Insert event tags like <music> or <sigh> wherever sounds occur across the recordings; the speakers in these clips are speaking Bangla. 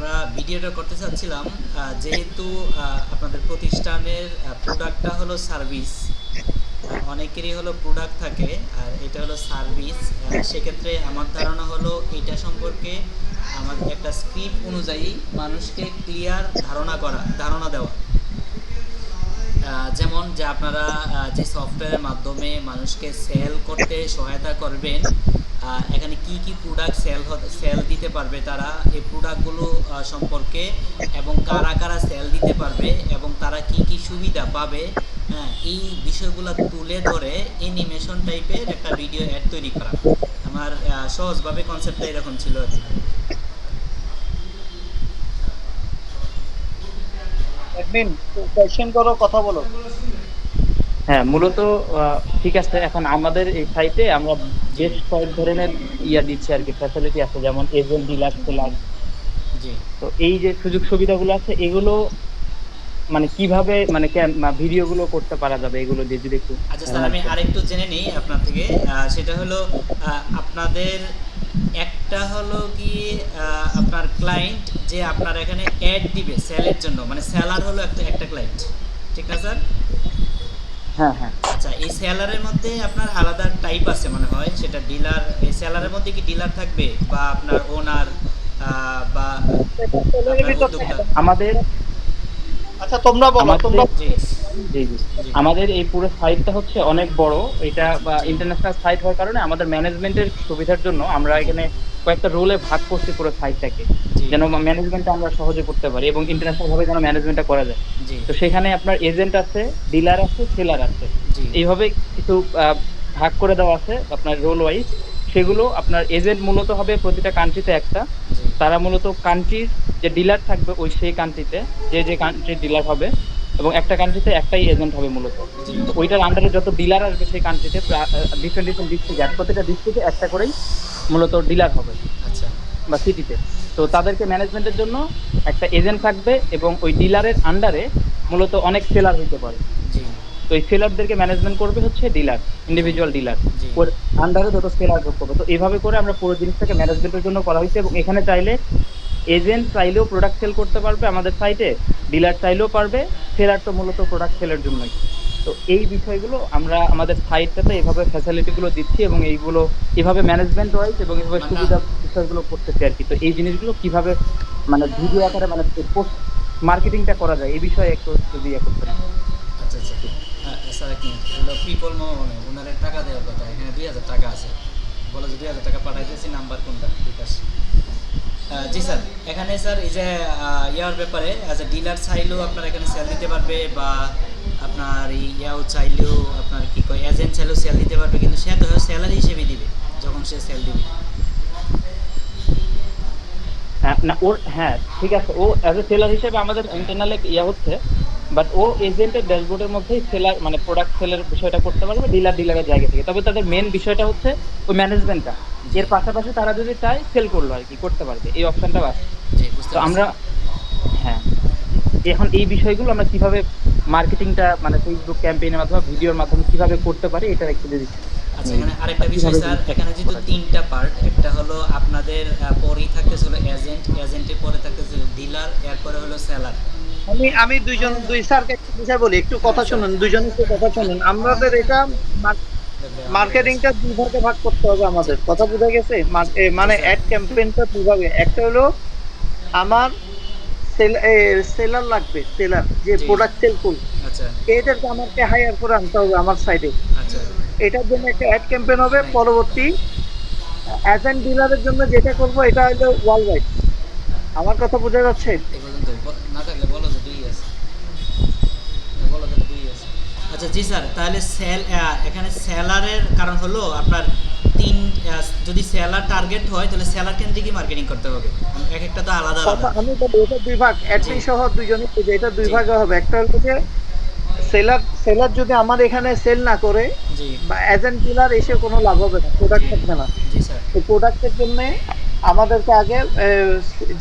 আমরা ভিডিওটা করতে চাচ্ছিলাম যেহেতু আপনাদের প্রতিষ্ঠানের প্রোডাক্টটা হলো সার্ভিস অনেকেরই হলো প্রোডাক্ট থাকে, আর এটা হলো সার্ভিস সেক্ষেত্রে আমার ধারণা হলো এটা সম্পর্কে আমাদের একটা স্ক্রিপ্ট অনুযায়ী মানুষকে ক্লিয়ার ধারণা করা, ধারণা দেওয়া। যেমন যে আপনারা যে সফটওয়্যারের মাধ্যমে মানুষকে সেল করতে সহায়তা করবেন এখানে কি কি প্রোডাক্ট সেল সেল দিতে পারবে তারা? এই প্রোডাক্টগুলো সম্পর্কে এবং কারা কারা সেল দিতে পারবে এবং তারা কি কি সুবিধা পাবে? হ্যাঁ এই বিষয়গুলো তুলে ধরে অ্যানিমেশন টাইপের একটা ভিডিও অ্যাড তৈরি করা। আমার সহজভাবে কনসেপ্টটা এরকম ছিল আর কি। অ্যাডমিন কোয়েশ্চেন করো, কথা বলো। হ্যাঁ মূলত ঠিক আছে এখন আমাদের এই সাইটে আমরা বেশ কয়েক ধরনের ইয়া দিচ্ছি আর কি ফ্যাসিলিটি আছে যেমন এজেন্ট ডিলার সেলার জি। তো এই যে সুযোগ সুবিধাগুলো আছে এগুলো মানে কীভাবে মানে ভিডিওগুলো করতে পারা যাবে এগুলো দিয়ে যদি একটু আচ্ছা স্যার আমি আরেকটু জেনে নিই আপনার থেকে। সেটা হলো আপনাদের একটা হলো কি আপনার ক্লায়েন্ট যে আপনার এখানে অ্যাড দিবে সেলের জন্য মানে সেলার হলো একটা একটা ক্লায়েন্ট ঠিক না স্যার? হ্যাঁ হ্যাঁ। আচ্ছা এই সেলারের মধ্যে আপনার আলাদা টাইপ আছে মনে হয় সেটা ডিলার এই সেলারের মধ্যে কি ডিলার থাকবে? বা আপনার ওনার বা আমাদের আচ্ছা তোমরা বলো তোমরা। আমাদের এই পুরো সাইটটা হচ্ছে অনেক বড়। এটা ইন্টারন্যাশনাল সাইট হওয়ার কারণে আমাদের ম্যানেজমেন্টের সুবিধার জন্য আমরা এখানে কয়েকটা রোলে ভাগ করছি পুরো সাইটটাকে যেন ম্যানেজমেন্টটা আমরা সহজে করতে পারি এবং ইন্টারন্যাশনাল ভাবে যেন ম্যানেজমেন্টটা করা যায়। তো সেখানে আপনার এজেন্ট আছে ডিলার আছে সেলার আছে। এইভাবে কিছু আহ, ভাগ করে দেওয়া আছে আপনার রোল ওয়াইজ সেগুলো আপনার এজেন্ট মূলত হবে প্রতিটা কান্ট্রিতে একটা। তারা মূলত কান্ট্রির যে ডিলার থাকবে ওই সেই কান্ট্রিতে যে যে কান্ট্রির ডিলার হবে এবং একটা কান্ট্রিতে একটাই এজেন্ট হবে মূলত। ওইটার আন্ডারে যত ডিলার আসবে সেই কান্ট্রিতে ডিফারেন্ট ডিফারেন্ট ডিস্ট্রিক্ট আর প্রত্যেকটা ডিস্ট্রিক্টে একটা করেই মূলত ডিলার হবে। আচ্ছা। বা সিটিতে তো তাদেরকে ম্যানেজমেন্টের জন্য একটা এজেন্ট থাকবে এবং ওই ডিলারের আন্ডারে মূলত অনেক সেলার হইতে পারে। জি। তো এই সেলারদেরকে ম্যানেজমেন্ট করবে হচ্ছে ডিলার ইন্ডিভিজুয়াল ডিলার। ওর আন্ডারে যত সেলার যোগ করবে তো এইভাবে করে আমরা পুরো জিনিসটাকে ম্যানেজমেন্টের জন্য করা হয়েছে এবং এখানে চাইলে এজেন্ট চাইলেও প্রোডাক্ট সেল করতে পারবে আমাদের সাইটে ডিলার চাইলেও পারবে সেলার তো মূলত প্রোডাক্ট সেলের জন্যই। তো এই বিষয়গুলো আমরা আমাদের সাইটটাতে এইভাবে ফ্যাসিলিটিগুলো দিচ্ছি এবং এইগুলো এভাবে ম্যানেজমেন্ট ওয়াইজ এবং এভাবে মানে- সুবিধা বিষয়গুলো করতেছি আর কি। তো এই জিনিসগুলো কীভাবে মানে ভিডিও আকারে মানে পোস্ট মার্কেটিংটা করা যায় এই বিষয়ে একটু যদি ইয়ে করতে আচ্ছা আচ্ছা। স্যার হলো পিপল মনে ওনার টাকা দেওয়ার কথা এখানে দুই হাজার টাকা আছে। বলো যে দুই হাজার টাকা পাঠাইতেছি নাম্বার কোনটা? বিকাশ জি স্যার এখানে স্যার এই যে ইয়ার ব্যাপারে অ্যাজ এ ডিলার চাইলেও আপনার এখানে সেল দিতে পারবে বা আপনার ইয়াও চাইলেও আপনার কি কয় এজেন্ট চাইলেও সেল দিতে পারবে কিন্তু সে তো স্যালারি হিসেবে দিবে যখন সে সেল দিবে। হ্যাঁ, না ওর হ্যাঁ ঠিক আছে। ও অ্যাজ এ সেলার হিসেবে আমাদের ইন্টারনালে ইয়ে হচ্ছে বাট ও এজেন্টের ড্যাশবোর্ডের মধ্যেই সেলার মানে প্রোডাক্ট সেলের বিষয়টা করতে পারবে ডিলার ডিলারের জায়গা থেকে। তবে তাদের মেন বিষয়টা হচ্ছে ওই ম্যানেজমেন্টটা এর পাশাপাশি তারা যদি চায় সেল করল আর কি করতে পারবে। এই অপশনটাও আছে তো আমরা হ্যাঁ। এখন এই বিষয়গুলো আমরা কীভাবে মার্কেটিংটা মানে ফেসবুক ক্যাম্পেইনের মাধ্যমে ভিডিওর মাধ্যমে কীভাবে করতে পারি এটা একটু যদি আচ্ছা এখানে আরেকটা বিষয় স্যার এখানে যেহেতু তিনটা পার্ট একটা হলো আপনাদের পরেই থাকতেছিল এজেন্ট এজেন্টের পরে থাকতেছিল ডিলার এরপরে হলো সেলার আমি আমি দুইজন দুই স্যারকে একটা বিষয় বলি একটু কথা শুনুন দুইজনের একটু কথা শুনুন। আমাদের এটা মার্কেটিংটা দুই ভাগে ভাগ করতে হবে আমাদের। কথা বোঝা গেছে? মানে অ্যাড ক্যাম্পেইনটা দুই ভাগে। একটা হলো আমার সেলার লাগবে সেলার যে প্রোডাক্ট সেল করবে। আচ্ছা। এদেরকে আমাকে হায়ার করে আনতে হবে আমার সাইডে আচ্ছা। এটার জন্য একটা অ্যাড ক্যাম্পেইন হবে পরবর্তী এজেন্ট ডিলারের জন্য যেটা করব এটা হলো ওয়ার্ল্ড ওয়াইড আমার কথা বোঝা যাচ্ছে এই পর্যন্ত ব- না থাকলে বলো যে দুই আছে না, বলো তাহলে দুই আছে আচ্ছা জি স্যার তাহলে সেল এখানে সেলারের কারণ হলো আপনার তিন যদি সেলার টার্গেট হয় তাহলে সেলার কেন্দ্রিকই মার্কেটিং করতে হবে। এক একটা তো আলাদা আলাদা। আমি বলি এটা দুই ভাগ অ্যাডমিন সহ দুইজনই এটা দুই ভাগে হবে। একটা হলো যে সেলার সেলার যদি আমার এখানে সেল না করে জি। বা এজেন্ট ডিলার এসে কোনো লাভ হবে না প্রোডাক্ট থাকবে না। জি স্যার। তো প্রোডাক্টের জন্য আমাদেরকে আগে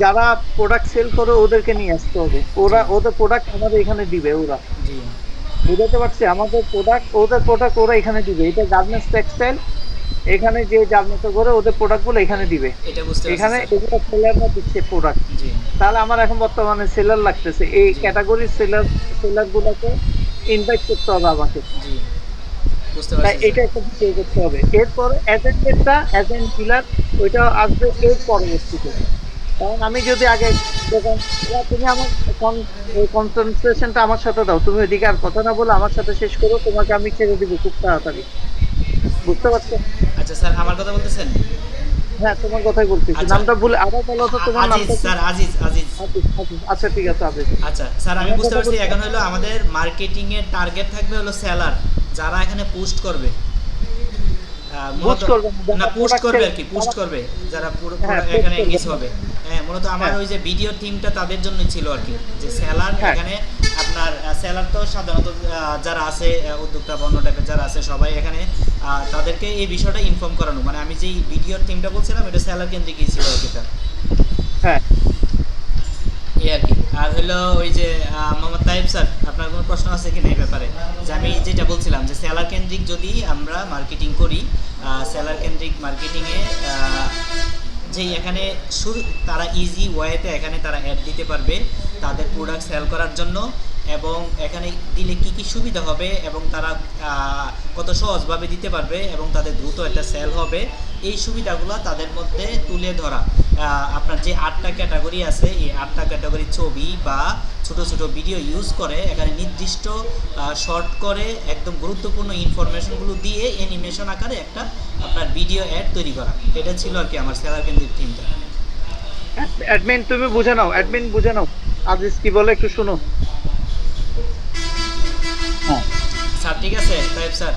যারা প্রোডাক্ট সেল করে ওদেরকে নিয়ে আসতে হবে। ওরা ওদের প্রোডাক্ট আমাদের এখানে দিবে ওরা। বুঝতে পারছি আমাদের প্রোডাক্ট ওদের প্রোডাক্ট ওরা এখানে দিবে। এটা গার্মেন্টস টেক্সটাইল এখানে যে যার করে ওদের প্রোডাক্টগুলো এখানে দিবে। এটা বুঝতে পারছি এখানে। এগুলো সেলাররা দিচ্ছে প্রোডাক্ট জি। তাহলে আমার এখন বর্তমানে সেলার লাগতেছে। এই ক্যাটাগরির সেলার সেলার গুলোকে ইনভাইট করতে হবে আমাকে। এটা একটা বিষয় করতে হবে। এরপর এজেন্টেরটা এজেন্ট ডিলার ওইটা আসবে এর পরবর্তীতে। কারণ আমি যদি আগে তুমি আমার কনসেন্ট্রেশনটা আমার সাথে দাও। তুমি ওইদিকে আর কথা না বলে আমার সাথে শেষ করো তোমাকে আমি ছেড়ে দিব খুব তাড়াতাড়ি। বুঝতে পারছ? আচ্ছা স্যার আমার কথা বলতেছেন? হ্যাঁ তোমার কথাই বলতেছি আচ্ছা। নামটা ভুলে আবার বলো তো তোমার নামটা স্যার আজিজ আজিজ। আচ্ছা ঠিক আছে আজিজ। আচ্ছা স্যার আমি বুঝতে পারছি এখন হলো আমাদের মার্কেটিং এর টার্গেট থাকবে হলো সেলার যারা এখানে পোস্ট করবে। Post করবে না, পোস্ট করবে আর কি পোস্ট করবে যারা পুরো হ্যাঁ, এখানে। এঙ্গেজ হবে। হ্যাঁ মূলত আমার হ্যাঁ। ওই যে ভিডিও টিমটা তাদের জন্যই ছিল আর কি। যে সেলার হ্যাঁ। এখানে আপনার সেলার তো সাধারণত যারা আছে উদ্যোক্তা বন্য টাইপের যারা আছে সবাই এখানে তাদেরকে এই বিষয়টা ইনফর্ম করানো। মানে আমি যেই ভিডিওর টিমটা বলছিলাম এটা সেলার কেন্দ্রিকই ছিল আর কি হ্যাঁ। এই আর কি। আর হলো ওই যে মোহাম্মদ তাইব স্যার আপনার কোনো প্রশ্ন আছে কিনা এই ব্যাপারে? যে আমি যেটা বলছিলাম যে সেলার কেন্দ্রিক যদি আমরা মার্কেটিং করি সেলার কেন্দ্রিক মার্কেটিংয়ে যে এখানে শুরু তারা ইজি ওয়েতে এখানে তারা অ্যাড দিতে পারবে তাদের প্রোডাক্ট সেল করার জন্য এবং এখানে দিলে কি কি সুবিধা হবে এবং তারা কত সহজভাবে দিতে পারবে এবং তাদের দ্রুত একটা সেল হবে, এই সুবিধাগুলো তাদের মধ্যে তুলে ধরা। আপনার যে আটটা ক্যাটাগরি আছে, এই আটটা ক্যাটাগরির ছবি বা ছোট ছোট ভিডিও ইউজ করে এখানে নির্দিষ্ট শর্ট করে একদম গুরুত্বপূর্ণ ইনফরমেশনগুলো দিয়ে অ্যানিমেশন আকারে একটা আপনার ভিডিও অ্যাড তৈরি করা। এটা ছিল আর কি আমার সেলার কেন্দ্রিক থিমটা অ্যাডমিন তুমি বুঝে নাও অ্যাডমিন বুঝে নাও। আজিজ কি বলে একটু শুনো। হ্যাঁ। স্যার ঠিক আছে তাইব স্যার।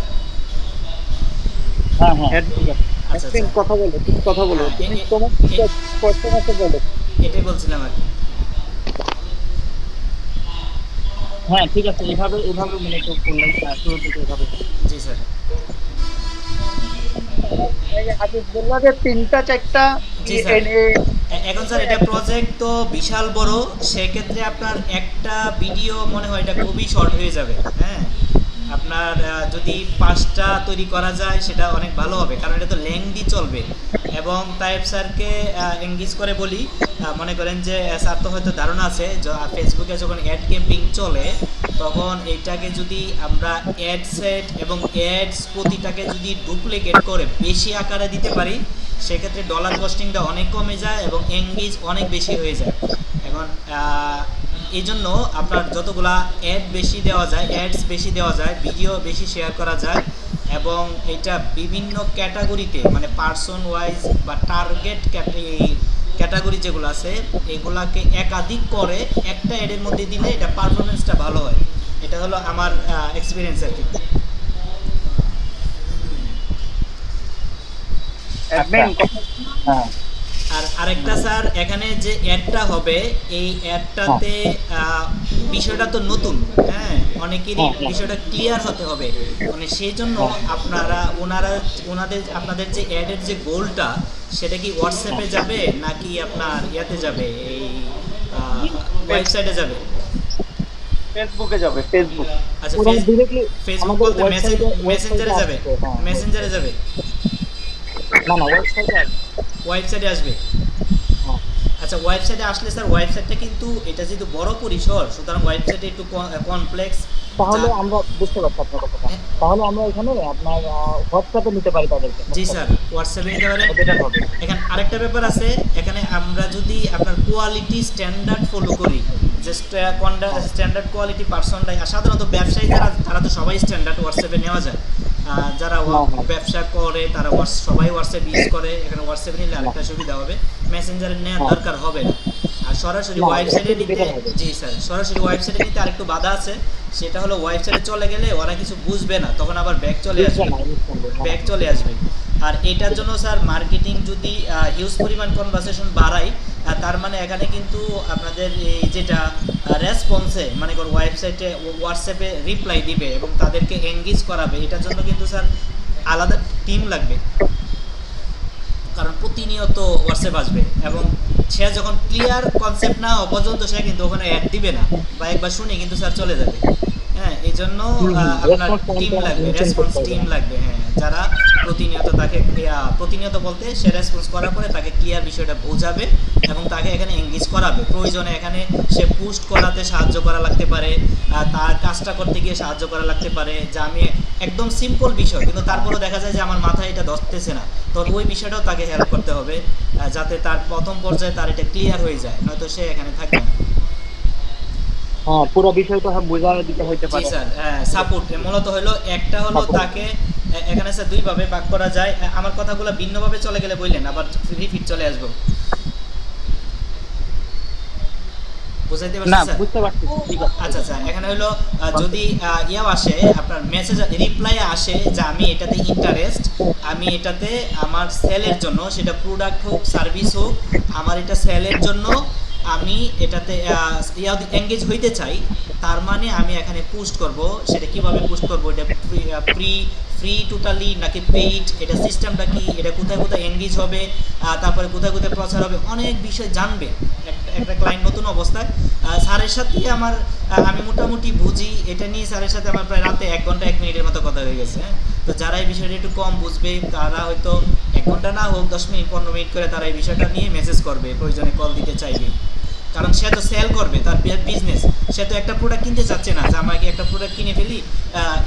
হ্যাঁ হ্যাঁ। অ্যাডমিন আচ্ছা, আচ্ছা। কথা বলো তুমি কথা বলো। হ্যাঁ, তুমি এ- এ- তোমার কোশ্চেন আছে বলো। এটাই বলছিলাম আর কি। হ্যাঁ ঠিক আছে এভাবে এভাবে মনে এভাবে। জি স্যার। তিনটা চারটা এখন স্যার এটা প্রজেক্ট তো বিশাল বড়। সেক্ষেত্রে আপনার একটা ভিডিও মনে হয় এটা খুবই শর্ট হয়ে যাবে। হ্যাঁ? আপনার যদি পাঁচটা তৈরি করা যায়, সেটা অনেক ভালো হবে, কারণ এটা তো লেংদি চলবে। এবং তাইব স্যারকে এঙ্গেজ করে বলি মনে করেন যে স্যার তো হয়তো ধারণা আছে ফেসবুকে যখন অ্যাড ক্যাম্পিং চলে, তখন এইটাকে যদি আমরা অ্যাড সেট এবং অ্যাডস প্রতিটাকে যদি ডুপ্লিকেট করে বেশি আকারে দিতে পারি, সেক্ষেত্রে ডলার কস্টিংটা অনেক কমে যায় এবং এঙ্গেজ অনেক বেশি হয়ে যায়। এখন এই জন্য আপনার যতগুলা অ্যাড বেশি দেওয়া যায় অ্যাডস বেশি দেওয়া যায় ভিডিও বেশি শেয়ার করা যায় এবং এটা বিভিন্ন ক্যাটাগরিতে মানে পার্সন ওয়াইজ বা টার্গেট ক্যাটাগরি যেগুলো আছে এগুলাকে একাধিক করে একটা অ্যাডের মধ্যে দিলে এটা পারফরমেন্সটা ভালো হয়। এটা হলো আমার এক্সপিরিয়েন্স আর কি। আচ্ছা। হ্যাঁ। আর আরেকটা স্যার এখানে যে অ্যাডটা হবে এই অ্যাডটাতে বিষয়টা তো নতুন হ্যাঁ? অনেকেরই হ্যাঁ, হ্যাঁ। বিষয়টা ক্লিয়ার হতে হবে। মানে সেই জন্য আপনারা ওনারা ওনাদের আপনাদের যে অ্যাডের যে গোলটা সেটা কি হোয়াটসঅ্যাপে যাবে নাকি আপনার ইয়াতে যাবে এই ওয়েবসাইটে যাবে? ফেসবুকে যাবে ফেসবুক আচ্ছা ফেসবুক বলতে মেসেঞ্জারে যাবে হ্যাঁ। মেসেঞ্জারে যাবে। না না ওয়েবসাইটে ওয়েবসাইটে আসবে? আচ্ছা ওয়েবসাইটে আসলে স্যার ওয়েবসাইটটা কিন্তু এটা যেহেতু বড় পরিসর সুতরাং ওয়েবসাইটে একটু কমপ্লেক্স তাহলে আমরা বুঝতে পারছি আপনার কথাটা। হ্যাঁ। তাহলে আমরা এখানে আপনার হোয়াটসঅ্যাপে নিতে পারি তাদেরকে। জি স্যার হোয়াটসঅ্যাপে নিতে হবে। এখানে আরেকটা ব্যাপার আছে এখানে আমরা যদি আপনার কোয়ালিটি স্ট্যান্ডার্ড ফলো করি যে স্ট্যান্ডার্ড কোয়ালিটি পার্সনটাই সাধারণত ব্যবসায়ী যারা তারা তো সবাই স্ট্যান্ডার্ড হোয়াটসঅ্যাপে নেওয়া যায়। যারা হ্যাঁ, হ্যাঁ। ব্যবসা করে তারা সবাই হোয়াটসঅ্যাপ ইউজ করে এখানে হোয়াটসঅ্যাপে নিলে আরেকটা সুবিধা হবে মেসেঞ্জারে নেওয়ার। দরকার হবে না আর সরাসরি ওয়েবসাইটে নিতে জি স্যার সরাসরি ওয়েবসাইটে নিতে আরেকটু বাধা আছে সেটা হলো ওয়েবসাইটে চলে গেলে ওরা কিছু বুঝবে না তখন আবার ব্যাক চলে আসবে ব্যাক। চলে আসবে আর এটার জন্য স্যার মার্কেটিং যদি হিউজ পরিমাণ কনভারসেশন বাড়ায় তার মানে এখানে কিন্তু আপনাদের এই যেটা রেসপন্সে মানে কোন ওয়েবসাইটে হোয়াটসঅ্যাপে রিপ্লাই দিবে এবং তাদেরকে এঙ্গেজ করাবে এটার জন্য কিন্তু স্যার আলাদা টিম লাগবে। কারণ প্রতিনিয়ত হোয়াটসঅ্যাপ আসবে এবং সে যখন ক্লিয়ার কনসেপ্ট না হওয়া পর্যন্ত সে কিন্তু ওখানে অ্যাড দিবে না বা একবার শুনে কিন্তু স্যার চলে যাবে। হ্যাঁ এই জন্য আপনার টিম লাগবে রেসপন্স টিম লাগবে হ্যাঁ যারা প্রতিনিয়ত তাকে আহ, প্রতিনিয়ত বলতে সে রেসপন্স করার পরে তাকে ক্লিয়ার বিষয়টা বোঝাবে এবং তাকে এখানে এঙ্গেজ করাবে। প্রয়োজনে এখানে সে পোস্ট করাতে সাহায্য করা লাগতে পারে তার কাজটা করতে গিয়ে সাহায্য করা লাগতে পারে যে আমি একদম সিম্পল বিষয় কিন্তু তারপরেও দেখা যায় যে আমার মাথায় এটা ধরতেছে না। তো ওই বিষয়টাও তাকে হেল্প করতে হবে যাতে তার প্রথম পর্যায়ে তার এটা ক্লিয়ার হয়ে যায় নয়তো সে এখানে থাকবে না। হ্যাঁ পুরো বিষয়টা বোঝানোর দিকে হইতে জি পারে। স্যার সাপোর্ট মূলত হলো একটা হলো তাকে এখানে স্যার দুই ভাবে ভাগ করা যায়। আমার কথাগুলো ভিন্নভাবে চলে গেলে বললেন আবার রিপিট চলে আসব। বুঝাইতে আচ্ছা আচ্ছা এখানে হলো যদি ইয়াও আসে আপনার মেসেজ রিপ্লাই আসে যে আমি এটাতে ইন্টারেস্ট আমি এটাতে আমার সেলের জন্য সেটা প্রোডাক্ট হোক সার্ভিস হোক আমার এটা সেলের জন্য আমি এটাতে এঙ্গেজ হইতে চাই তার মানে আমি এখানে পোস্ট করব সেটা কীভাবে পোস্ট করব এটা ফ্রি ফ্রি টোটালি নাকি পেইড এটা সিস্টেমটা কি, এটা কোথায় কোথায় এঙ্গেজ হবে তারপরে কোথায় কোথায় প্রচার হবে, অনেক বিষয় জানবে। একটা একটা ক্লায়েন্ট নতুন অবস্থায়। স্যারের সাথে আমার আমি মোটামুটি বুঝি, এটা নিয়ে স্যারের সাথে আমার প্রায় রাতে এক ঘণ্টা, এক মিনিটের মতো কথা হয়ে গেছে হ্যাঁ। তো যারা এই বিষয়টা একটু কম বুঝবে, তারা হয়তো এক ঘণ্টা না হোক, দশ মিনিট, পনেরো মিনিট করে তারা এই বিষয়টা নিয়ে মেসেজ করবে, প্রয়োজনে কল দিতে চাইবে। কারণ সে তো সেল করবে, তার বিজনেস সে তো একটা প্রোডাক্ট কিনতে চাচ্ছে না, যে আমাকে একটা প্রোডাক্ট কিনে ফেলি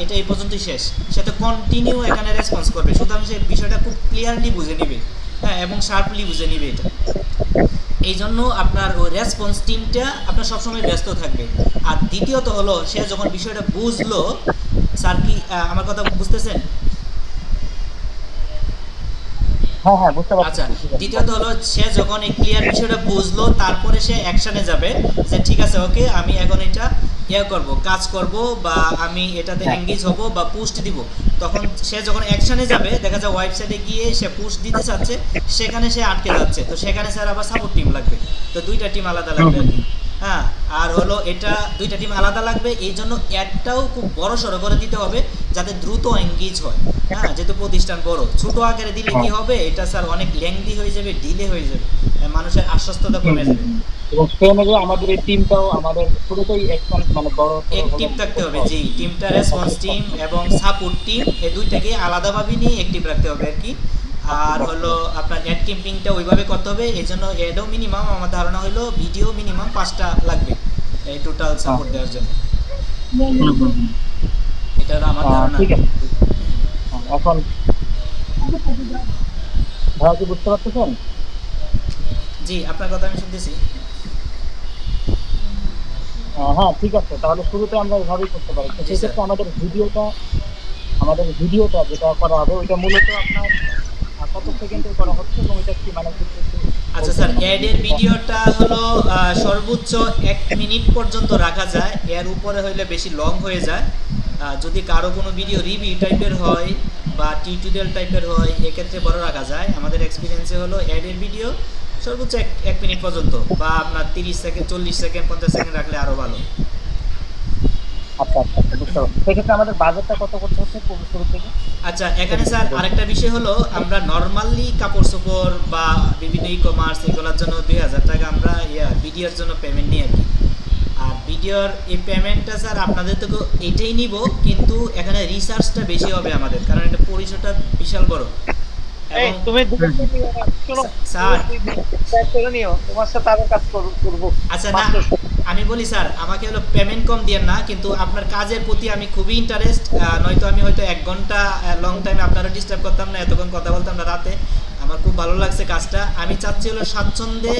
এটা এই পর্যন্তই শেষ। সে তো কন্টিনিউ এখানে রেসপন্স করবে। সুতরাং সে বিষয়টা খুব ক্লিয়ারলি বুঝে নিবে। হ্যাঁ এবং শার্পলি বুঝে নিবে এটা। এই জন্য আপনার ওই রেসপন্স টিমটা আপনার সবসময় ব্যস্ত থাকবে। আর দ্বিতীয়ত হলো, সে যখন বিষয়টা বুঝলো স্যার কি আমার কথা বুঝতেছেন? হ্যাঁ হ্যাঁ বুঝতে পারছি। আচ্ছা দ্বিতীয়ত হলো সে যখন এই ক্লিয়ার বিষয়টা বুঝলো তারপরে সে অ্যাকশনে যাবে যে ঠিক আছে ওকে আমি এখন এটা ইয়ে করব কাজ করব বা আমি এটাতে হ্যাঁ। এঙ্গেজ হব বা পোস্ট দিব। তখন সে যখন অ্যাকশনে যাবে দেখা যায় ওয়েবসাইটে গিয়ে সে পোস্ট দিতে চাচ্ছে সেখানে সে আটকে যাচ্ছে। তো সেখানে স্যার আবার সাপোর্ট টিম লাগবে। তো দুইটা টিম আলাদা লাগবে আর কি। হ্যাঁ আর হলো এটা দুইটা টিম আলাদা লাগবে এই জন্য অ্যাডটাও খুব বড় সড়ো করে দিতে হবে যাতে দ্রুত এঙ্গেজ হয়। হ্যাঁ যেহেতু প্রতিষ্ঠান বড় ছোট আকারে দিলে কি হবে? এটা স্যার অনেক লেংদি হয়ে যাবে ডিলে হয়ে যাবে। মানুষের আশ্বস্ততা কমে যাবে। এবং সেই অনুযায়ী আমাদের এই টিমটাও আমাদের একজন মানে বড় টিম থাকতে হবে জি টিমটা রেসপন্স টিম এবং সাপোর্ট টিম এই দুইটাকে আলাদাভাবে নিয়ে অ্যাক্টিভ রাখতে হবে আর কি। আর হলো আপনার অ্যাড ক্যাম্পিংটা ওইভাবে করতে হবে এই জন্য অ্যাডও মিনিমাম আমার ধারণা হলো ভিডিও মিনিমাম পাঁচটা লাগবে এই টোটাল সাপোর্ট দেওয়ার জন্য। এটা আমার ধারণা। ঠিক আছে। হ্যাঁ, এখন ভাইয়া কি বুঝতে পারতেছেন? জি আপনার কথা আমি শুনতেছি। হ্যাঁ ঠিক আছে। তাহলে শুরুতে আমরা এভাবেই করতে পারি। সেক্ষেত্রে আমাদের ভিডিওটা আমাদের ভিডিওটা যেটা করা হবে ওইটা মূলত আপনার কত সেকেন্ডের করা হচ্ছে এবং এটা কি মানে আচ্ছা স্যার অ্যাডের ভিডিওটা হলো সর্বোচ্চ এক মিনিট পর্যন্ত রাখা যায়। এর উপরে হইলে বেশি লং হয়ে যায়। যদি কারও কোনো ভিডিও রিভিউ টাইপের হয় বা টিউটোরিয়াল টাইপের হয় এক্ষেত্রে বড় রাখা যায়। আমাদের এক্সপিরিয়েন্সে হলো অ্যাডের ভিডিও সর্বোচ্চ এক এক মিনিট পর্যন্ত বা আপনার তিরিশ সেকেন্ড চল্লিশ সেকেন্ড পঞ্চাশ সেকেন্ড রাখলে আরও ভালো। আচ্ছা আচ্ছা আচ্ছা, বুঝতে পারছি সেক্ষেত্রে আমাদের বাজেটটা কত করতে হচ্ছে শুরু থেকে? আচ্ছা এখানে স্যার আরেকটা বিষয় হলো আমরা নর্মালি কাপড় চোপড় বা বিভিন্ন ই কমার্স এগুলোর জন্য দুই হাজার টাকা আমরা ইয়া ভিডিওর জন্য পেমেন্ট নিই আর কি। ভিডিওর এই পেমেন্টটা স্যার আপনাদের থেকে এটাই নিব কিন্তু এখানে রিসার্চটা বেশি হবে আমাদের কারণ এটা পরিসরটা বিশাল বড়। এই এবং তুমি দুটো শোনো স্যার। প্যাক করে নিও তোমার সাথে আরও কাজ করব- আচ্ছা না আমি বলি স্যার আমাকে হলো পেমেন্ট কম দিয়েন না কিন্তু আপনার কাজের প্রতি আমি খুবই ইন্টারেস্ট নয়তো আমি হয়তো এক ঘণ্টা লং টাইম আপনারা ডিস্টার্ব করতাম না এতক্ষণ কথা বলতাম না রাতে। আমার খুব ভালো লাগছে কাজটা। আমি চাচ্ছি হলো স্বাচ্ছন্দ্যে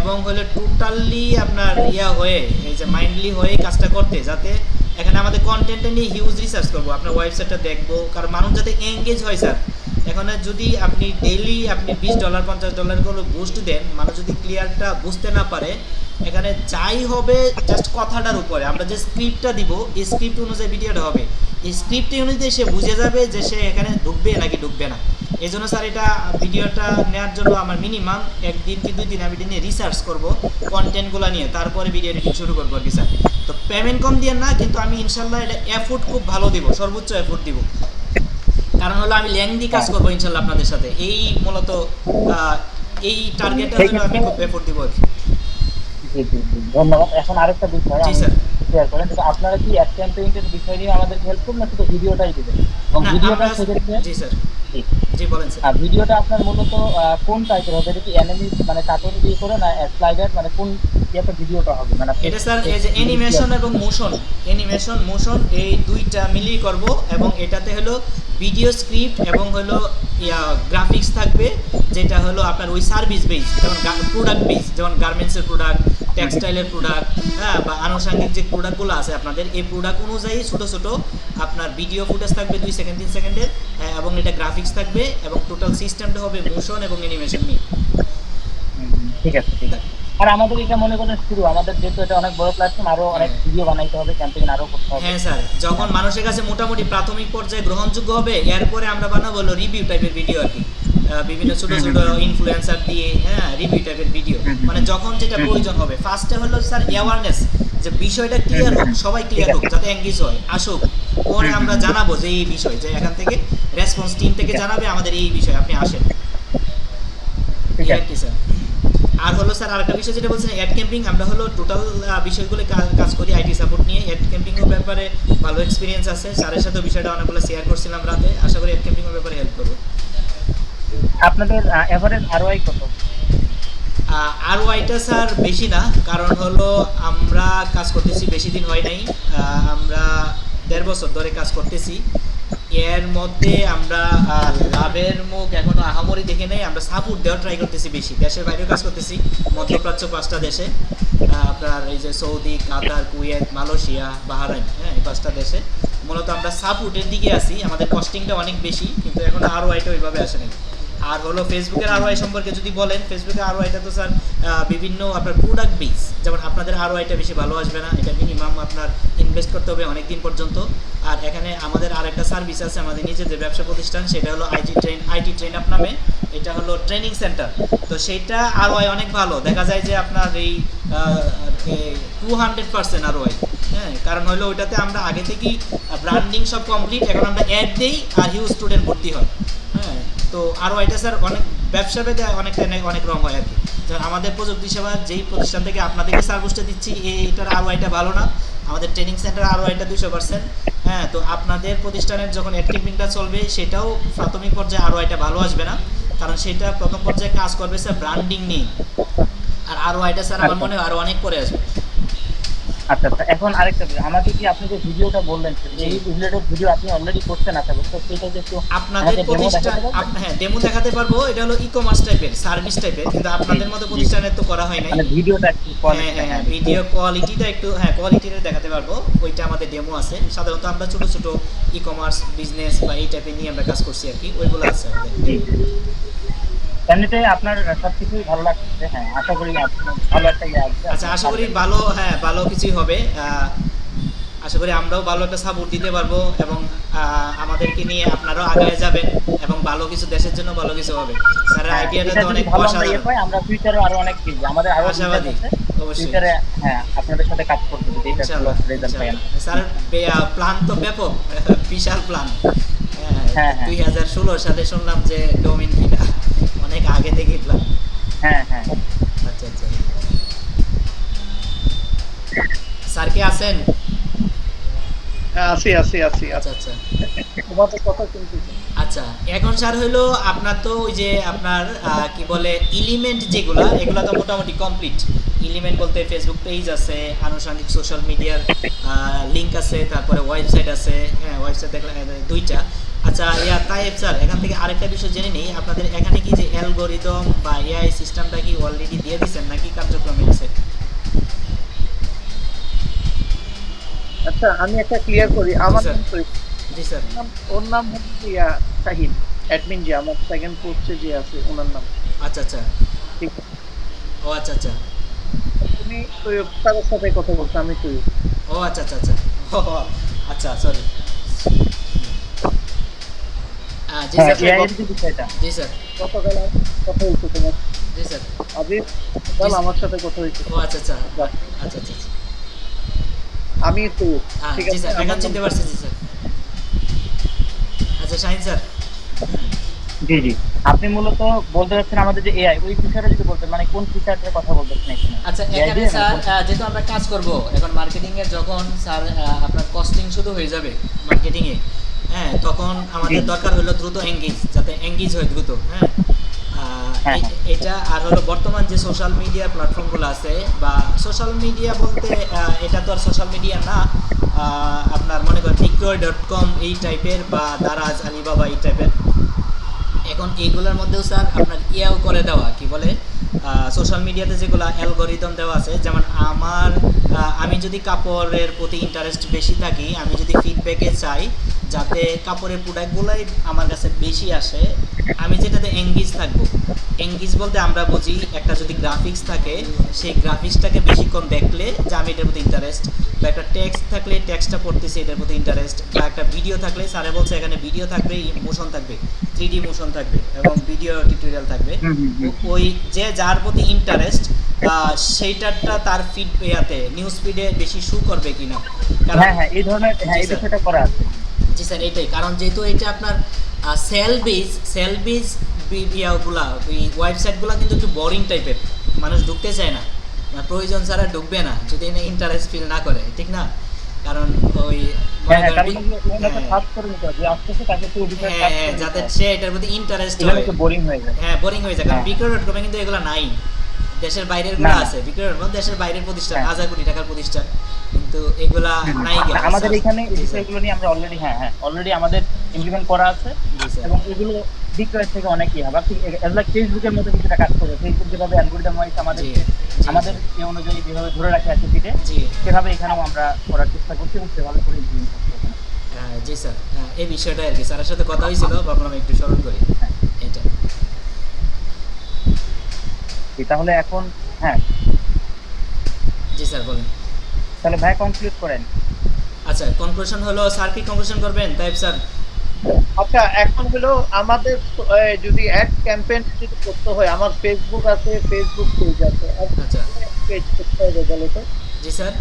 এবং হলো টোটালি আপনার ইয়া হয়ে, এই যে মাইন্ডলি হয়ে কাজটা করতে, যাতে এখানে আমাদের কন্টেন্টটা নিয়ে হিউজ রিসার্চ করব, আপনার ওয়েবসাইটটা দেখব, কারণ মানুষ যাতে এঙ্গেজ হয় স্যার এখানে যদি আপনি ডেইলি আপনি বিশ ডলার পঞ্চাশ ডলার করে বুস্ট দেন, মানুষ যদি ক্লিয়ারটা বুঝতে না পারে, এখানে যাই হবে জাস্ট কথাটার উপরে। আমরা যে স্ক্রিপ্টটা দিব, এই স্ক্রিপ্ট অনুযায়ী ভিডিওটা হবে। এই স্ক্রিপ্ট অনুযায়ী সে বুঝে যাবে যে সে এখানে ঢুকবে নাকি ঢুকবে না। এই জন্য স্যার এটা ভিডিওটা নেওয়ার জন্য আমার মিনিমাম একদিন কি দুই দিন আমি এটা নিয়ে রিসার্চ করব কন্টেন্টগুলো নিয়ে তারপরে ভিডিও এডিটিং শুরু করব আর কি স্যার। তো পেমেন্ট কম দিয়ে না কিন্তু আমি ইনশাল্লাহ এটা এফোর্ট খুব ভালো দিব সর্বোচ্চ এফোর্ট দিব। কারণ হলো আমি ল্যাংদি কাজ করব ইনশাল্লাহ আপনাদের সাথে। এই মূলত এই টার্গেটটা হলো আমি খুব এফোর্ট দিব আর কি। ধন্যবাদ। এখন আরেকটা বিষয় জি, স্যার। শেয়ার করেন যে আপনারা কি অ্যাড ক্যাম্পেইনের বিষয় নিয়ে আমাদের হেল্প করুন না শুধু ভিডিওটাই দিবেন? এবং ভিডিওটা সেক্ষেত্রে জি স্যার। জি বলেন স্যার। আর ভিডিওটা আপনার মূলত কোন টাইপের হবে? এটা কি অ্যানিমি মানে কার্টুন দিয়ে করে না স্লাইডার মানে কোন ইয়েতে ভিডিওটা হবে? মানে এটা স্যার এই যে অ্যানিমেশন এবং মোশন অ্যানিমেশন মোশন এই দুইটা মিলিয়ে করব এবং এটাতে হলো ভিডিও স্ক্রিপ্ট এবং হলো ইয়া গ্রাফিক্স থাকবে যেটা হলো আপনার ওই সার্ভিস বেস যেমন প্রোডাক্ট বেস যেমন গার্মেন্টসের প্রোডাক্ট টেক্সটাইলের প্রোডাক্ট হ্যাঁ বা আনুষঙ্গিক যে প্রোডাক্টগুলো আছে আপনাদের এই প্রোডাক্ট অনুযায়ী ছোটো ছোটো আপনার ভিডিও ফুটেজ থাকবে দুই সেকেন্ড তিন সেকেন্ডের হ্যাঁ, এবং এটা গ্রাফিক্স থাকবে এবং টোটাল সিস্টেমটা হবে মোশন এবং অ্যানিমেশন নিয়ে। ঠিক আছে ঠিক আছে। আর আমাদের এটা মনে করেন শুরু আমাদের যেহেতু এটা অনেক বড় প্ল্যাটফর্ম আরও অনেক ভিডিও বানাইতে হবে ক্যাম্পেইন আরও করতে হবে। হ্যাঁ স্যার যখন মানুষের কাছে মোটামুটি প্রাথমিক পর্যায়ে গ্রহণযোগ্য হবে এরপরে আমরা বানাবো রিভিউ টাইপের ভিডিও আর কি। বিভিন্ন ছোট ছোট ইনফ্লুয়েন্সার দিয়ে হ্যাঁ রিভিউ টাইপের ভিডিও হুম, হুম। মানে যখন যেটা। প্রয়োজন হবে। ফার্স্টে হলো স্যার অ্যাওয়ারনেস যে বিষয়টা ক্লিয়ার হোক সবাই ক্লিয়ার হোক যাতে এঙ্গেজ হয় আসুক। পরে আমরা জানাব যে এই বিষয় যে এখান থেকে রেসপন্স টিম থেকে জানাবে আমাদের এই বিষয় আপনি আসেন। আর স্যার আর হলো স্যার আরেকটা বিষয় যেটা বলছেন অ্যাড ক্যাম্পিং আমরা হলো টোটাল বিষয়গুলো কাজ করি আইটি সাপোর্ট নিয়ে। অ্যাড ক্যাম্পিং এর ব্যাপারে ভালো এক্সপিরিয়েন্স আছে। স্যারের সাথে বিষয়টা অনেকগুলো শেয়ার করছিলাম রাতে। আশা করি অ্যাড ক্যাম্পিং এর ব্যাপারে হেল্প করব। আপনাদের এভারেজ আরওআই কত? আর ওয়াইটা স্যার বেশি না, কারণ হলো আমরা কাজ করতেছি বেশি দিন হয় নাই। আমরা দেড় বছর ধরে কাজ করতেছি। এর মধ্যে আমরা লাভের মুখ এখনও আহামরি দেখে নেই। আমরা সাপোর্ট দেওয়ার ট্রাই করতেছি বেশি। দেশের বাইরেও কাজ করতেছি, মধ্যপ্রাচ্য পাঁচটা দেশে। আপনার এই যে Saudi, Qatar, Kuwait, Malaysia, Bahrain হ্যাঁ এই পাঁচটা দেশে। মূলত আমরা সাপোর্টের দিকে আছি। আমাদের কস্টিংটা অনেক বেশি, কিন্তু এখন আরও আইটা ওইভাবে আসে নাই। আর হলো ফেসবুকের আরওআই সম্পর্কে যদি বলেন ফেসবুকের আরওআইটা তো স্যার বিভিন্ন আপনার প্রোডাক্ট বেস যেমন আপনাদের আরওআইটা বেশি ভালো আসবে না, এটা মিনিমাম আপনার ইনভেস্ট করতে হবে অনেক দিন পর্যন্ত। আর এখানে আমাদের আরেকটা সার্ভিস আছে, আমাদের নিজেদের ব্যবসা প্রতিষ্ঠান, সেটা হলো IT train IT train up নামে। এটা হলো ট্রেনিং সেন্টার তো সেইটা আরওআই অনেক ভালো। দেখা যায় যে আপনার এই টু হান্ড্রেড পার্সেন্ট আরওআই হ্যাঁ কারণ হলো ওইটাতে আমরা আগে থেকেই ব্র্যান্ডিং সব কমপ্লিট এখন আমরা অ্যাড দিই আর হিউজ স্টুডেন্ট ভর্তি হ্যাঁ। তো আরও এটা স্যার অনেক ব্যবসা ভেদে অনেকটা অনেক অনেক রং হয় আর কি। আমাদের প্রযুক্তি সেবা যেই প্রতিষ্ঠান থেকে আপনাদেরকে সার্ভিসটা দিচ্ছি এই- এটার আরও এটা ভালো না। আমাদের ট্রেনিং সেন্টার আরও এটা দুশো পার্সেন্ট হ্যাঁ তো আপনাদের প্রতিষ্ঠানের যখন অ্যাক্টিভিংটা চলবে সেটাও প্রাথমিক পর্যায়ে আরও এটা ভালো আসবে না। কারণ সেটা প্রথম পর্যায়ে কাজ করবে স্যার ব্র্যান্ডিং নিয়ে। আর আরও এটা স্যার আমার মনে হয় আরও অনেক পরে আসবে। আচ্ছা আচ্ছা এখন আরেকটা বিষয় আমাকে কি আপনি যে ভিডিওটা বললেন এই রিলেটেড ভিডিও আপনি অলরেডি করছেন আশা তো সেটা যে একটু আপনাদের প্রতিষ্ঠান হ্যাঁ ডেমো দেখাতে পারব এটা হলো ই কমার্স টাইপের সার্ভিস টাইপের কিন্তু আপনাদের মতো জি। প্রতিষ্ঠানের তো করা হয় নাই মানে ভিডিওটা একটু হ্যাঁ হ্যাঁ হ্যাঁ ভিডিও কোয়ালিটিটা একটু হ্যাঁ কোয়ালিটিটা দেখাতে পারব ওইটা আমাদের ডেমো আছে সাধারণত আমরা ছোট ছোট ই কমার্স বিজনেস বা এই টাইপের নিয়ে আমরা কাজ করছি আর কি ওইগুলো আছে আমাদের। এমনিতে আপনার সবকিছুই ভালো লাগছে হ্যাঁ আশা করি ভালো একটা ইয়ে আসবে আচ্ছা আশা করি ভালো হ্যাঁ ভালো কিছুই হবে আশা করি আমরাও ভালো একটা সাপোর্ট দিতে পারব এবং আমাদেরকে নিয়ে আপনারাও আগায় যাবেন এবং ভালো কিছু দেশের জন্য ভালো কিছু হবে স্যারের হ্যাঁ, আইডিয়াটা তো অনেক আমরা ইয়ে অসাধারণ আমরা ফিউচারে আরও অনেক কিছু আমাদের আরও আশাবাদী, আছে। অবশ্যই। ফিউচারে হ্যাঁ আপনাদের সাথে কাজ করতে যদি এটা রেজাল্ট পাই। স্যার প্ল্যান তো ব্যাপক <laughs> বিশাল প্ল্যান হ্যাঁ, হ্যাঁ। দুই হাজার ষোলো সালে শুনলাম যে ডোমিন কিনা অনেক আগে থেকে প্ল্যান হ্যাঁ হ্যাঁ। আচ্ছা আচ্ছা। স্যার কি আছেন? হ্যাঁ, আছি আছি আছি আচ্ছা আচ্ছা। তোমাদের কথা শুনতেছি আচ্ছা এখন স্যার হলো আপনার তো ওই যে আপনার কি বলে এলিমেন্ট যেগুলো এগুলো তো মোটামুটি কমপ্লিট এলিমেন্ট বলতে ফেসবুক পেজ আছে আনুষঙ্গিক সোশ্যাল মিডিয়ার লিংক আছে তারপরে ওয়েবসাইট আছে হ্যাঁ ওয়েবসাইট দেখলাম দুইটা। আচ্ছা ইয়া তাইব স্যার এখান থেকে আরেকটা বিষয় জেনে নিই আপনাদের এখানে কি যে অ্যালগোরিদম বা এআই সিস্টেমটা কি অলরেডি দিয়ে দিচ্ছেন নাকি কার্যক্রমে আছে? আচ্ছা আমি একটা ক্লিয়ার করি আমার জি স্যার। ওর নাম- হচ্ছে ইয়া শাহিন অ্যাডমিন যে আমার সেকেন্ড পোস্টে যে আছে ওনার নাম। আচ্ছা আচ্ছা। ঠিক। ও আচ্ছা আচ্ছা। তুমি স্যারের সাথে কথা বলছো আমি তৈয়ব ও আচ্ছা আচ্ছা আচ্ছা। আচ্ছা সরি জি স্যার। জি স্যার। গতকাল কথা হয়েছে তোমার। জি স্যার। আবির কাল আমার সাথে কথা হয়েছে। ও আচ্ছা আচ্ছা। আচ্ছা আচ্ছা আচ্ছা। আমি তৈয়ব হ্যাঁ ঠিক আছে এখন চিনতে পারছি জি স্যার। আচ্ছা শাহিন স্যার। জি জি। আপনি মূলত বলতে চাচ্ছেন আমাদের যে এআই ওই ফিচারে যদি বলতেন মানে কোন ফিচারের কথা বলতে এখানে? আচ্ছা এখানে স্যার যেহেতু আমরা কাজ করব এখন মার্কেটিং এর যখন স্যার আপনার কস্টিং শুরু হয়ে যাবে মার্কেটিং এ হ্যাঁ তখন আমাদের দরকার হলো দ্রুত এঙ্গেজ যাতে এঙ্গেজ হয় দ্রুত হ্যাঁ? আহ, হ্যাঁ, এটা আর হলো বর্তমান যে সোশ্যাল মিডিয়া প্ল্যাটফর্মগুলো আছে বা সোশ্যাল মিডিয়া বলতে এটা তো আর সোশ্যাল মিডিয়া না আপনার মনে করেন বিক্রয় ডট কম এই টাইপের বা দারাজ আলিবাবা এই টাইপের এখন এইগুলোর মধ্যেও স্যার আপনার ইয়েও করে দেওয়া কি বলে? সোশ্যাল মিডিয়াতে যেগুলো অ্যালগোরিদম দেওয়া আছে, যেমন আমার আমি যদি কাপড়ের প্রতি ইন্টারেস্ট বেশি থাকি, আমি যদি ফিডব্যাকে চাই, যাতে কাপড়ের প্রোডাক্টগুলোই আমার কাছে বেশি আসে আমি যেটাতে এঙ্গেজ থাকব। এঙ্গেজ বলতে আমরা বুঝি একটা যদি গ্রাফিক্স থাকে সেই গ্রাফিক্সটাকে বেশিক্ষণ দেখলে যে আমি এটার প্রতি ইন্টারেস্ট বা একটা টেক্সট থাকলে টেক্সটটা পড়তেছি এটার প্রতি ইন্টারেস্ট বা একটা ভিডিও থাকলে স্যারে বলছে এখানে ভিডিও থাকবে মোশন থাকবে থ্রি ডি মোশন থাকবে এবং ভিডিও টিউটোরিয়াল থাকবে। ওই যে যার প্রতি ইন্টারেস্ট সেইটারটা তার ফিড ইয়াতে নিউজ ফিডে বেশি শু করবে কিনা। কারণ হ্যাঁ হ্যাঁ এই ধরনের হ্যাঁ এই বিষয়টা করা আছে। জি স্যার এটাই কারণ যেহেতু এটা আপনার সেল বেজ সেল বেজ ইয়াগুলা ওই ওয়েবসাইটগুলো কিন্তু একটু বোরিং টাইপের মানুষ ঢুকতে চায় না। মানে প্রয়োজন ছাড়া ঢুকবে না যদি ইন্টারেস্ট ফিল না করে ঠিক না? কারণ ওই হ্যাঁ হ্যাঁ হ্যাঁ, যাতে সে এটার প্রতি ইন্টারেস্ট হয়। বোরিং হয়ে যায়। কারণ। বিক্রয় ডট কমে কিন্তু এগুলো নাই। দেশের বাইরেরগুলো না, না। আছে। বিক্রয় দেশের বাইরের প্রতিষ্ঠান। হাজার কোটি টাকার প্রতিষ্ঠান। কিন্তু এগুলা নাই আমাদের এখানে এই বিষয়গুলো নিয়ে আমরা অলরেডি হ্যাঁ হ্যাঁ অলরেডি আমাদের ইমপ্লিমেন্ট করা আছে এবং এগুলো বিক্রয়ের থেকে অনেকই হবে। আপনি এজ লাইক ফেসবুকের মতো কিছুটা কাজ করে ফেসবুক যেভাবে অ্যালগোরিদম ওয়াইজ আমাদের আমাদের এই অনুযায়ী যেভাবে ধরে রাখে আছে ফিটে সেভাবে এখানেও আমরা করার চেষ্টা করছি এবং সেভাবে করে ইমপ্লিমেন্ট করছি হ্যাঁ, জি স্যার। হ্যাঁ, এই বিষয়টা আর কি। স্যারের সাথে কথা হয়েছিল ভাবলাম আমি একটু স্মরণ করি। হ্যাঁ। এটা তাহলে এখন হ্যাঁ। জি স্যার বলেন। তাহলে ভাই কনক্লুড করেন। আচ্ছা কনক্লুশন হলো স্যার কি কনক্লুশন করবেন? তাইব স্যার। আচ্ছা এখন হলো আমাদের যদি অ্যাড ক্যাম্পেইন যদি করতে হয় আমার ফেসবুক আছে ফেসবুক পেজ আছে আচ্ছা। পেজ করতে হবে বলো তো? জি স্যার।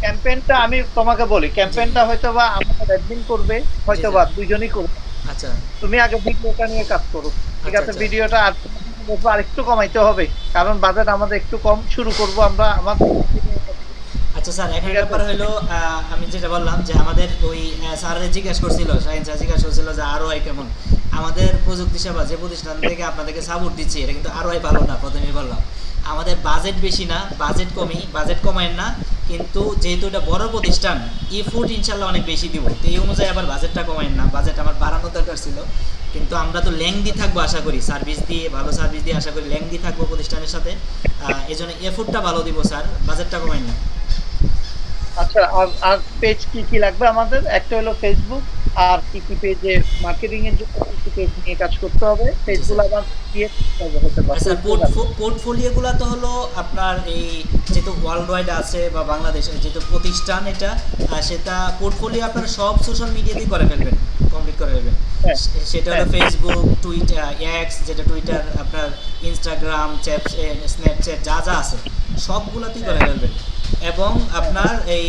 ক্যাম্পেইনটা আমি তোমাকে বলি ক্যাম্পেইনটা হয়তো বা আমাদের অ্যাডমিন করবে হয়তো বা দুজনই করবে। আচ্ছা। তুমি আগে ভিডিওটা নিয়ে কাজ করো। ঠিক আচ্ছা, আছে আচ্ছা। ভিডিওটা আর আর একটু কমাইতে হবে কারণ বাজেট আমাদের একটু কম শুরু করব আমরা আমাদের আচ্ছা স্যার এখন ব্যাপার হলো আমি যেটা বললাম যে আমাদের ওই স্যারের জিজ্ঞাসা করছিল শাহিন স্যার জিজ্ঞাসা করছিল যে আরও হয় কেমন। আমাদের প্রযুক্তি সেবা যে প্রতিষ্ঠান থেকে আপনাদেরকে সাপোর্ট দিচ্ছি এটা কিন্তু আরও ভালো না প্রথমেই বললাম। আমাদের বাজেট বেশি না বাজেট কমই বাজেট কমায় না কিন্তু যেহেতু এটা বড় প্রতিষ্ঠান ই ফুড ইনশাল্লাহ অনেক বেশি দিব। তো এই অনুযায়ী আবার বাজেটটা কমায় না বাজেট আমার বাড়ানোর দরকার ছিল। কিন্তু আমরা তো লেংদি থাকব আশা করি সার্ভিস দিয়ে ভালো সার্ভিস দিয়ে আশা করি লেংদি থাকব প্রতিষ্ঠানের সাথে। এই জন্য এফোর্টটা ভালো দিব স্যার বাজেটটা কমায় না। আচ্ছা আর আর পেজ কি কি লাগবে আমাদের? একটা হলো ফেসবুক আর কি কি পেজে মার্কেটিং এর জন্য কি কি পেজ নিয়ে কাজ করতে হবে? পেজগুলো আবার ক্রিয়েট করতে হবে হতে পারে। আচ্ছা পোর্টফোলিওগুলো তো হলো আপনার এই যেহেতু ওয়ার্ল্ড ওয়াইড আছে বা বাংলাদেশে যেহেতু প্রতিষ্ঠান এটা সেটা পোর্টফোলিও আপনারা সব সোশ্যাল মিডিয়াতেই করে ফেলবেন কমপ্লিট করে ফেলবেন। হ্যাঁ। সেটা হলো হ্যাঁ। ফেসবুক টুইটার এক্স যেটা টুইটার আপনার ইনস্টাগ্রাম চ্যাপ স্ন্যাপচ্যাট যা যা আছে সবগুলোতেই করে ফেলবেন। এবং আপনার এই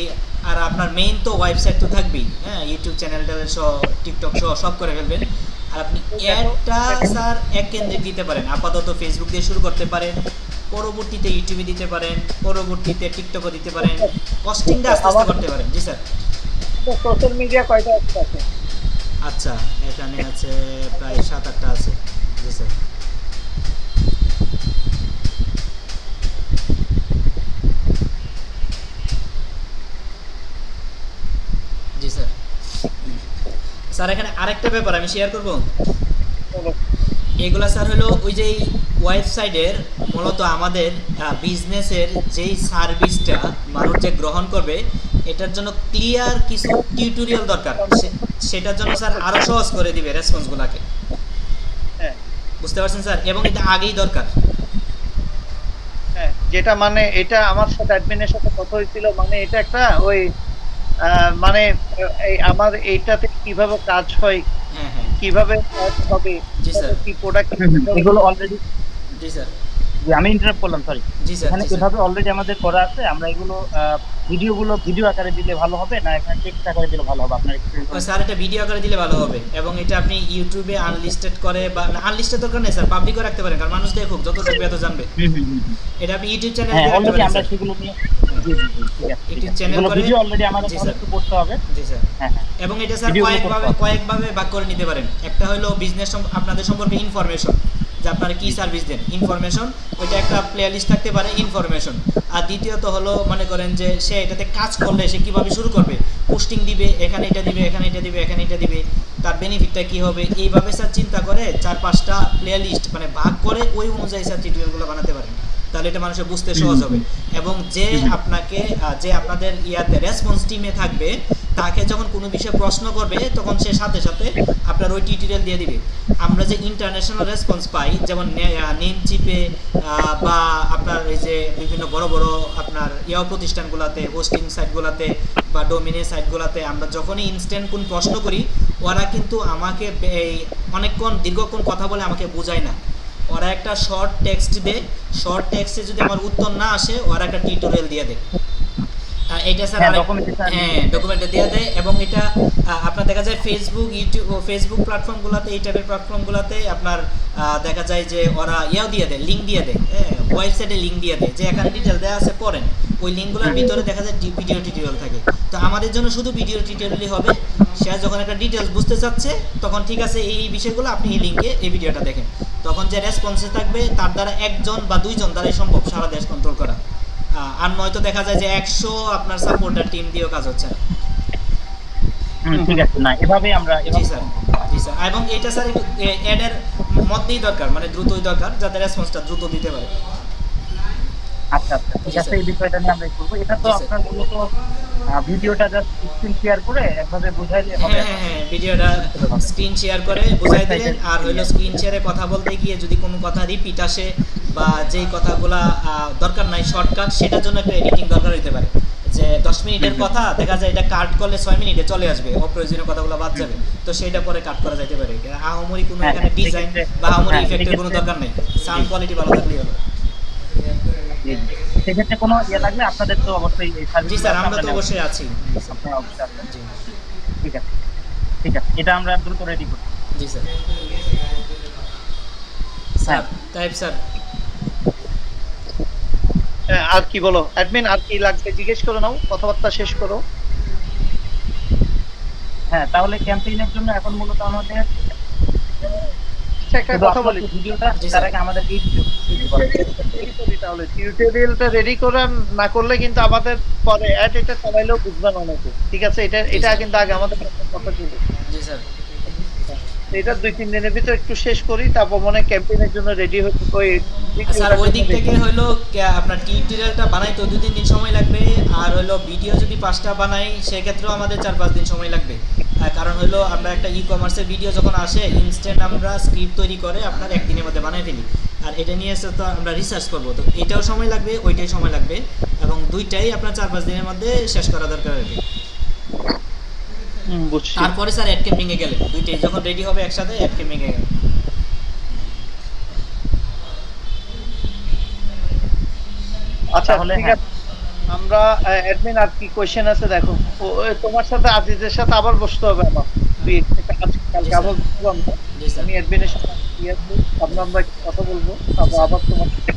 আর আপনার মেইন তো ওয়েবসাইট তো থাকবেই হ্যাঁ? ইউটিউব চ্যানেলটা সহ টিকটক সহ সব করে ফেলবেন। আর আপনি অ্যাডটা স্যার এক কেন্দ্রে দিতে পারেন। আপাতত ফেসবুক দিয়ে শুরু করতে পারেন পরবর্তীতে ইউটিউবে দিতে পারেন পরবর্তীতে টিকটকও দিতে পারেন কস্টিংটা আস্তে আস্তে করতে পারেন। জি স্যার সোশ্যাল মিডিয়া কয়টা আছে? আচ্ছা এখানে আছে প্রায় সাত আটটা আছে। জি স্যার জি স্যার স্যার এখানে আরেকটা ব্যাপার আমি শেয়ার করব। এগুলা স্যার হলো ওই যে ওয়েবসাইটের মূলত আমাদের বিজনেসের যেই সার্ভিসটা মানুষ যে গ্রহণ করবে এটার জন্য ক্লিয়ার কিছু টিউটোরিয়াল দরকার। সেটার জন্য স্যার আরও সহজ করে দিবে রেসপন্সগুলোকে হ্যাঁ। বুঝতে পারছেন স্যার? এবং এটা আগেই দরকার। হ্যাঁ যেটা মানে এটা আমার সাথে অ্যাডমিনের সাথে কথা হয়েছিল মানে এটা একটা ওই মানে আমার এইটাতে কীভাবে কাজ হয় কীভাবে কাজ হবে কি প্রোডাক্ট এগুলো অলরেডি জি স্যার। আমি ইন্টারাপ্ট করলাম সরি জি স্যার এখানে এভাবে অলরেডি আমাদের করা আছে আমরা এগুলো ভিডিওগুলো ভিডিও আকারে দিলে ভালো হবে না এখানে টেক্সট আকারে দিলে ভালো হবে? আপনার experience স্যার এটা ভিডিও আকারে দিলে ভালো হবে এবং এটা আপনি ইউটিউবে আনলিস্টেড করে বা আনলিস্টেড দরকার নেই স্যার পাবলিকও রাখতে পারেন কারণ মানুষ দেখুক যত দেখবে এত জানবে। হুম, হুম, হুম, হুম। এটা আপনি ইউটিউব চ্যানেলে হ্যাঁ অলরেডি আমরা সেগুলো নিয়ে channel এগুলো করে- ভিডিও অলরেডি আমাদের একটু করতে হবে। জি স্যার হ্যাঁ এবং এটা স্যার কয়েকভাবে। কয়েকভাবে ভাগ করে নিতে পারেন। একটা হলো বিজনেস আপনাদের সম্পর্কে ইনফরমেশন যে আপনারা কি সার্ভিস দেন। ইনফরমেশন ওইটা একটা লিস্ট থাকতে পারে ইনফরমেশন আর দ্বিতীয়ত হলো মনে করেন যে সে এটাতে কাজ করলে সে কীভাবে শুরু করবে? পোস্টিং দিবে এখানে এটা দিবে এখানে এটা দিবে এখানে এটা দিবে। তার বেনিফিটটা কি হবে? এইভাবে স্যার চিন্তা করে চার পাঁচটা প্লেয়ার লিস্ট মানে ভাগ করে ওই অনুযায়ী স্যার টিউটোরিয়ালগুলো বানাতে পারেন। তাহলে এটা মানুষের বুঝতে সহজ হবে। এবং যে আপনাকে যে আপনাদের ইয়াতে রেসপন্স টিমে থাকবে তাকে যখন কোনো বিষয়ে প্রশ্ন করবে তখন সে সাথে সাথে আপনার ওই টিউটোরিয়াল দিয়ে দিবে। আমরা যে ইন্টারন্যাশনাল রেসপন্স পাই যেমন নেম চিপে বা আপনার এই যে বিভিন্ন বড় বড় আপনার ইয়াও প্রতিষ্ঠানগুলোতে হোস্টিং সাইটগুলোতে বা ডোমিনে সাইটগুলোতে আমরা যখনই ইনস্ট্যান্ট কোন প্রশ্ন করি ওরা কিন্তু আমাকে এই অনেকক্ষণ দীর্ঘক্ষণ কথা বলে আমাকে বোঝায় না। ওরা একটা শর্ট টেক্সট দেয় শর্ট টেক্সটে যদি আমার উত্তর না আসে ওরা একটা টিউটোরিয়াল দিয়ে দেয় এটা স্যার হ্যাঁ, ডকুমেন্টে দিয়ে দেয় এবং এটা আপনার দেখা যায় ফেসবুক ইউটিউব ফেসবুক প্ল্যাটফর্মগুলোতে এই টাইপের প্ল্যাটফর্মগুলোতে আপনার দেখা যায় যে ওরা ইয়াও দিয়ে দেয় লিঙ্ক দিয়ে দেয় হ্যাঁ ওয়েবসাইটে লিঙ্ক দিয়ে দেয় যে এখানে ডিটেল দেওয়া আছে পড়েন। ওই লিঙ্কগুলোর ভিতরে দেখা যায় ভিডিও টিউটোরিয়াল থাকে। তো আমাদের জন্য শুধু ভিডিও টিউটোরিয়ালই হবে। সে যখন একটা ডিটেলস বুঝতে চাচ্ছে তখন ঠিক আছে এই বিষয়গুলো আপনি এই লিঙ্কে এই ভিডিওটা দেখেন। তখন যে রেসপন্সে থাকবে তার দ্বারা একজন বা দুইজন দ্বারাই সম্ভব সারা দেশ কন্ট্রোল করা। আর নয়তো দেখা যায় যে একশো আপনার সাপোর্টার টিম দিয়েও কাজ হচ্ছে না। ঠিক আছে। না এভাবেই আমরা জি স্যার জি স্যার। এবং এটা স্যার একটু অ্যাডের মধ্যেই দরকার মানে দ্রুতই দরকার যাতে রেসপন্সটা দ্রুত দিতে পারে। আচ্ছা আচ্ছা ঠিক আছে। এই বিষয়টা নিয়ে আমরা করব। এটা তো আপনার মূলত ভিডিওটা জাস্ট স্ক্রিন শেয়ার করে একভাবে বুঝাইলে হবে। হ্যাঁ হ্যাঁ হ্যাঁ ভিডিওটা স্ক্রিন শেয়ার করে বুঝাই দিলেন। আর হইল স্ক্রিন শেয়ারে কথা বলতে গিয়ে যদি কোনো কথা রিপিট আসে বা যেই কথাগুলা দরকার নাই শর্টকাট সেটার জন্য একটা এডিটিং দরকার হইতে পারে। যে দশ মিনিটের কথা দেখা যায় এটা কাট করলে ছয় মিনিটে চলে আসবে অপ্রয়োজনীয় কথাগুলো বাদ যাবে। তো সেটা পরে কাট করা যাইতে পারে। আহমরি কোনো এখানে ডিজাইন বা আহমরি ইফেক্টের কোনো দরকার নেই। সাউন্ড কোয়ালিটি ভালো থাকলেই হলো জি, জি। সেক্ষেত্রে কোনো ইয়ে লাগলে আপনাদের তো অবশ্যই এই জি স্যার আমরা তো অবশ্যই আছি। আপনারা অবশ্যই আসবেন। জি। ঠিক আছে। ঠিক আছে এটা আমরা দ্রুত রেডি করি। জি স্যার। Sir type sir. হ্যাঁ, আর কি বলো? অ্যাডমিন আর কি লাগবে? জিজ্ঞেস করে নাও কথাবার্তা শেষ করো। হ্যাঁ তাহলে ক্যাম্পেইনের জন্য এখন মূলত আমাদের আচ্ছা, একটা কথা বলি। ভিডিওটা তার আগে আমাদের এই রেডি তাহলে টিউটোরিয়ালটা রেডি করে না করলে কিন্তু আমাদের পরে অ্যাড এটা চালাইলেও বুঝবেন অনেকে। ঠিক আছে? এটা এটা কিন্তু আগে আমাদের কথা ছিল জি স্যার। এটা দুই তিন দিনের ভিতর একটু শেষ করি তারপর মনে হয় ক্যাম্পেইনের জন্য রেডি হতে ওই স্যার ওই দিক থেকে হইল কে- আপনার টিউটোরিয়ালটা বানাইতে দু তিন দিন সময় লাগবে আর হইল ভিডিও যদি পাঁচটা বানাই সেক্ষেত্রেও আমাদের চার পাঁচ দিন সময় লাগবে। কারণ হইল আমরা একটা ই কমার্সের ভিডিও যখন আসে ইনস্ট্যান্ট আমরা স্ক্রিপ্ট তৈরি করে আপনার একদিনের মধ্যে বানাই ফেলি। আর এটা নিয়ে এসে তো আমরা রিসার্চ করব তো এটাও সময় লাগবে ওইটাই সময় লাগবে এবং দুইটাই আপনার চার পাঁচ দিনের মধ্যে শেষ করা দরকার আর কি বুঝছি। তারপরে স্যার অ্যাড দুইটাই যখন রেডি হবে একসাথে অ্যাড আচ্ছা তাহলে ঠিক হ্যাঁ। আছে। আমরা অ্যাডমিন আর কি কোশ্চেন আছে দেখো। তোমার সাথে আজিজের সাথে আবার বসতে হবে আমার। দুই একটা আজকে কালকে আবার বসবো আমরা আমি অ্যাডমিনের সাথে ইয়ে আমরা একটু কথা বলব। তারপর আবার তোমার ঠিক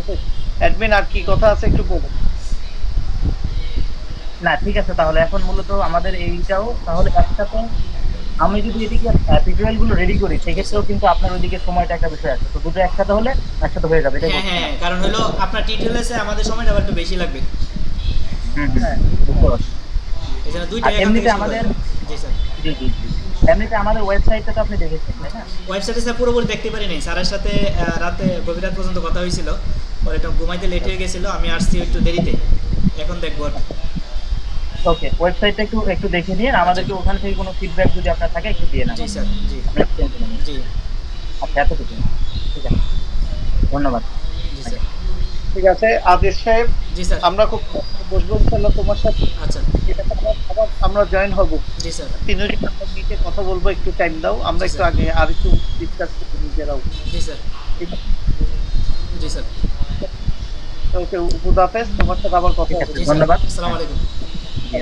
আছে? অ্যাডমিন আর কি কথা আছে একটু বলো। না ঠিক আছে তাহলে এখন মূলত আমাদের এইটাও তাহলে একসাথে আমি যদি এদিকে টিউটোরিয়ালগুলো রেডি করি সেক্ষেত্রেও কিন্তু আপনার ওইদিকে সময়টা একটা বিষয় আছে। তো দুটো একসাথে হলে একসাথে হয়ে যাবে হ্যাঁ হ্যাঁ কারণ হলো আপনার টিউটোরিয়ালে আমাদের সময়টা আবার একটু বেশি লাগবে। হুম, হ্যাঁ। দুইটা এমনিতে আমাদের- জি স্যার। জি জি জি। এমনিতে আমাদের ওয়েবসাইটটা তো আপনি দেখেছেন তাই না? ওয়েবসাইটে স্যার পুরোপুরি দেখতে পারি নাই। স্যারের সাথে রাতে গভীর রাত পর্যন্ত কথা হয়েছিল। পরে একটু ঘুমাইতে লেট হয়ে গেছিল আমি আসছি একটু দেরিতে। এখন দেখব। ওকে ওয়েবসাইটটা একটু একটু দেখে নিয়ে আমাদেরকে ওখান থেকে কোনো ফিডব্যাক যদি আপনার থাকে একটু দিয়ে নেন। জি স্যার জি। জি। আচ্ছা এতটুকু ঠিক আছে। ধন্যবাদ। জি স্যার। ঠিক আছে আদেশ সাহেব জি স্যার। আমরা খুব বসবো ইনশাল্লাহ তোমার সাথে। আচ্ছা। আবার আমরা জয়েন হব। জি স্যার। তিনজন আমরা মিটে কথা বলব একটু টাইম দাও। আমরা একটু আগে আর একটু ডিসকাস করব নিজেরাও। জি স্যার। ঠিক আছে? জি স্যার। ওকে খুদাফেজ তোমার সাথে আবার কথা হবে। ধন্যবাদ। আসসালামু আলাইকুম।